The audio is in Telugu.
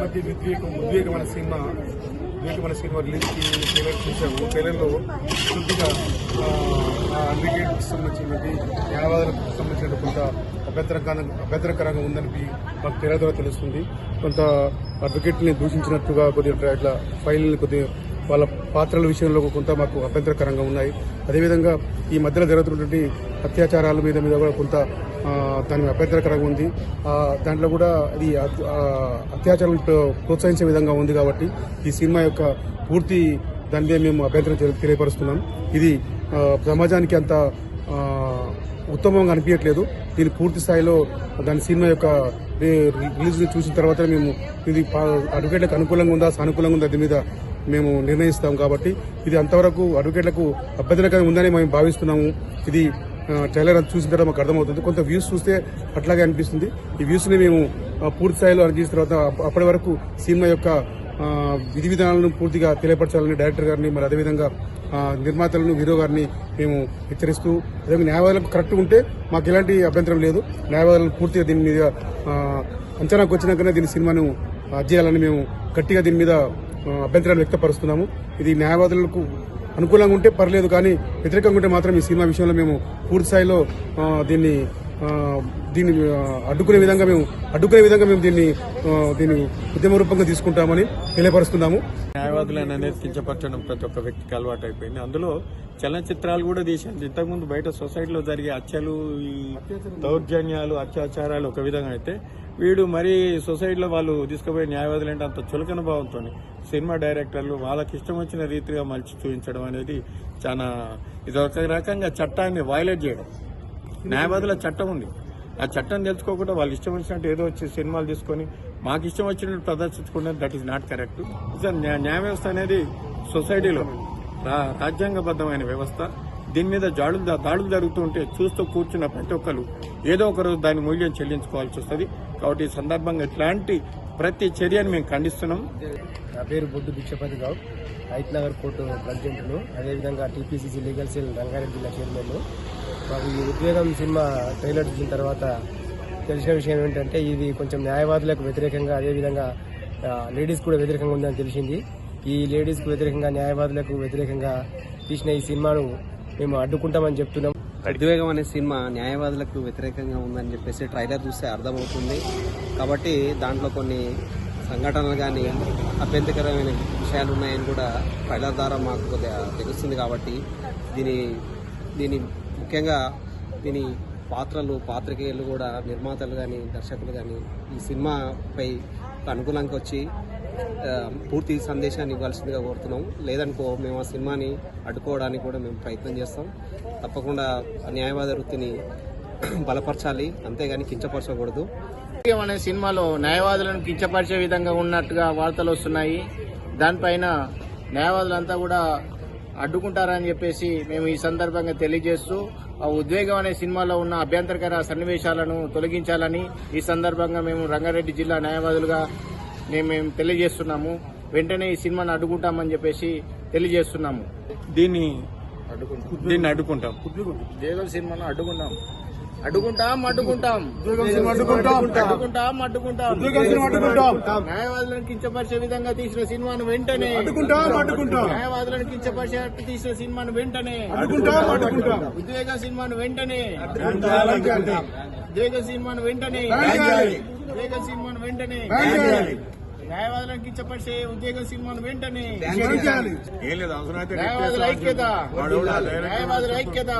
మధ్య విద్వేగం ఉద్వేగమైన సినిమా ఉద్వేగమైన సినిమా రిలీజ్కి ట్రైలర్ చూసాము ట్రైలర్లో కొద్దిగా అడ్వకేట్ సంబంధించినది న్యాయవాదులకు సంబంధించిన కొంత అభ్యంతరకరంగా అభ్యంతరకరంగా ఉందని మాకు ట్రైలర్ ద్వారా తెలుస్తుంది. కొంత అడ్వకేట్ని దూషించినట్టుగా కొద్దిగా ఇట్లా ఫైల్ని కొద్దిగా వాళ్ళ పాత్రల విషయంలో కొంత మాకు అభ్యంతరకరంగా ఉన్నాయి. అదేవిధంగా ఈ మధ్యలో జరుగుతున్నటువంటి అత్యాచారాల మీద మీద కూడా కొంత దాని అభ్యంతరకరంగా ఉంది. దాంట్లో కూడా అది అత్యాచారం ప్రోత్సహించే విధంగా ఉంది కాబట్టి ఈ సినిమా యొక్క పూర్తి దాని మీద మేము అభ్యంతరం తెలియపరుస్తున్నాం. ఇది సమాజానికి అంత ఉత్తమంగా అనిపించట్లేదు. దీని పూర్తి స్థాయిలో దాని సినిమా యొక్క రిలీజ్ చూసిన తర్వాత మేము ఇది పా- అడ్వకేట్లకు అనుకూలంగా ఉందా సానుకూలంగా ఉందా దీని మీద మేము నిర్ణయిస్తాం కాబట్టి ఇది అంతవరకు అడ్వకేట్లకు అభ్యర్థనకరంగా ఉందని మేము భావిస్తున్నాము. ఇది ట్రైలర్ అంతా చూసిన తర్వాత మాకు అర్థమవుతుంది. కొంత వ్యూస్ చూస్తే అట్లాగే అనిపిస్తుంది. ఈ వ్యూస్ని మేము పూర్తి స్థాయిలో అనిపించిన తర్వాత అప్పటి వరకు సినిమా యొక్క విధి విధానాలను పూర్తిగా తెలియపరచాలని డైరెక్టర్ గారిని మరి అదేవిధంగా నిర్మాతలను హీరో గారిని మేము హెచ్చరిస్తూ అదేవిధంగా న్యాయవాదులకు కరెక్ట్ ఉంటే మాకు ఎలాంటి అభ్యంతరం లేదు. న్యాయవాదులను పూర్తిగా దీని మీద అంచనాకు వచ్చినాకనే దీని సినిమాను ఆ, చేయాలని మేము గట్టిగా దీని మీద అభ్యంతరాలు వ్యక్తపరుస్తున్నాము. ఇది న్యాయవాదులకు అనుకూలంగా ఉంటే పర్లేదు కానీ వ్యతిరేకంగా ఉంటే మాత్రం ఈ సినిమా విషయంలో మేము పూర్తి స్థాయిలో దీన్ని దీన్ని అడ్డుకునే విధంగా మేము అడ్డుకునే విధంగా మేము దీన్ని దీన్ని ఉద్యమ రూపంగా తీసుకుంటామని తెలియపరుస్తున్నాము. న్యాయవాదులను అనేది కించపరచడం ప్రతి ఒక్క వ్యక్తికి అలవాటు అయిపోయింది. అందులో చలనచిత్రాలు కూడా తీశాను ఇంతకుముందు బయట సొసైటీలో జరిగే హత్యలు ఈ దౌర్జన్యాలు అత్యాచారాలు ఒక విధంగా అయితే వీడు మరీ సొసైటీలో వాళ్ళు తీసుకుపోయే న్యాయవాదులు అంటే అంత చులకన భావంతో సినిమా డైరెక్టర్లు వాళ్ళకి ఇష్టం వచ్చిన రీతిగా మలిచి చూపించడం అనేది చాలా ఇది ఒక రకంగా చట్టాన్ని వైలేట్ చేయడం. న్యాయవాదుల చట్టం ఉంది. ఆ చట్టం తెలుసుకోకుండా వాళ్ళు ఇష్టం వచ్చినట్టు ఏదో వచ్చి సినిమాలు తీసుకొని మాకు ఇష్టం వచ్చినట్టు ప్రదర్శించుకుంటే దట్ ఈస్ నాట్ కరెక్ట్ న్యాయ వ్యవస్థ అనేది సొసైటీలో రా- రాజ్యాంగబద్ధమైన వ్యవస్థ. దీని మీద జాడులు దాడులు జరుగుతూ ఉంటే చూస్తూ కూర్చున్న ప్రతి ఒక్కరు ఏదో ఒక రోజు దాని మూల్యం చెల్లించుకోవాల్సి వస్తుంది. కాబట్టి ఈ సందర్భంగా ఇట్లాంటి ప్రతి చర్యను మేము ఖండిస్తున్నాం. నా పేరు బొడ్డు భిక్షపతి గౌడ్. రైత్ నగర్ కోర్టు ప్రెసిడెంట్ను అదేవిధంగా టీపీసీసీ లీగల్ సెల్ రంగారెడ్డి జిల్లా చైర్మన్ మాకు ఈ ఉద్వేగం సినిమా ట్రైలర్ చూసిన తర్వాత తెలిసిన విషయం ఏంటంటే ఇది కొంచెం న్యాయవాదులకు వ్యతిరేకంగా అదేవిధంగా లేడీస్ కూడా వ్యతిరేకంగా ఉందని తెలిసింది. ఈ లేడీస్కు వ్యతిరేకంగా న్యాయవాదులకు వ్యతిరేకంగా తీసిన ఈ సినిమాను మేము అడ్డుకుంటామని చెప్తున్నాం. ఉద్వేగం అనే సినిమా న్యాయవాదులకు వ్యతిరేకంగా ఉందని చెప్పేసి ట్రైలర్ చూస్తే అర్థమవుతుంది. కాబట్టి దాంట్లో కొన్ని సంఘటనలు కానీ అభ్యంతరకరమైన విషయాలు ఉన్నాయని కూడా ట్రైలర్ ద్వారా మాకు కొద్దిగా తెలుస్తుంది కాబట్టి దీని దీని ముఖ్యంగా దీని పాత్రలు పాత్రికేయులు కూడా నిర్మాతలు కానీ దర్శకులు కానీ ఈ సినిమాపై అనుకూలంగా వచ్చి పూర్తి సందేశాన్ని ఇవ్వాల్సిందిగా కోరుతున్నాం. లేదనుకో మేము ఆ సినిమాని అడ్డుకోవడానికి కూడా మేము ప్రయత్నం చేస్తాం. తప్పకుండా న్యాయవాద వృత్తిని బలపరచాలి. అంతేగాని కించపరచకూడదు. అనే సినిమాలో న్యాయవాదులను కించపరిచే విధంగా ఉన్నట్టుగా వార్తలు వస్తున్నాయి. దానిపైన న్యాయవాదులంతా కూడా అడ్డుకుంటారని చెప్పేసి మేము ఈ సందర్భంగా తెలియజేస్తూ ఆ ఉద్వేగం అనే సినిమాలో ఉన్న అభ్యంతరకర సన్నివేశాలను తొలగించాలని ఈ సందర్భంగా మేము రంగారెడ్డి జిల్లా న్యాయవాదులుగా మేము మేము తెలియజేస్తున్నాము. వెంటనే ఈ సినిమాను అడ్డుకుంటామని చెప్పేసి తెలియజేస్తున్నాము. దీన్ని దీన్ని అడ్డుకుంటాం. ఉద్వేగం సినిమాను అడ్డుకుంటాం అడ్డుకుంటాం అడ్డుకుంటాం. అడ్డుకుంటాం. అడ్డుకుంటాం న్యాయవాదులను కించపరిచే విధంగా తీసిన సినిమాను వెంటనే. న్యాయవాదులను కించపరిచేట్టు తీసిన సినిమాను వెంటనే. ఉద్వేగ సినిమాను వెంటనే. ఉద్వేగ సినిమాను వెంటనే. ఉద్వేగ సినిమాను వెంటనే. న్యాయవాదులను కించపరిచే ఉద్వేగ సినిమాను వెంటనే. న్యాయవాదుల ఐక్యత. న్యాయవాదుల ఐక్యత.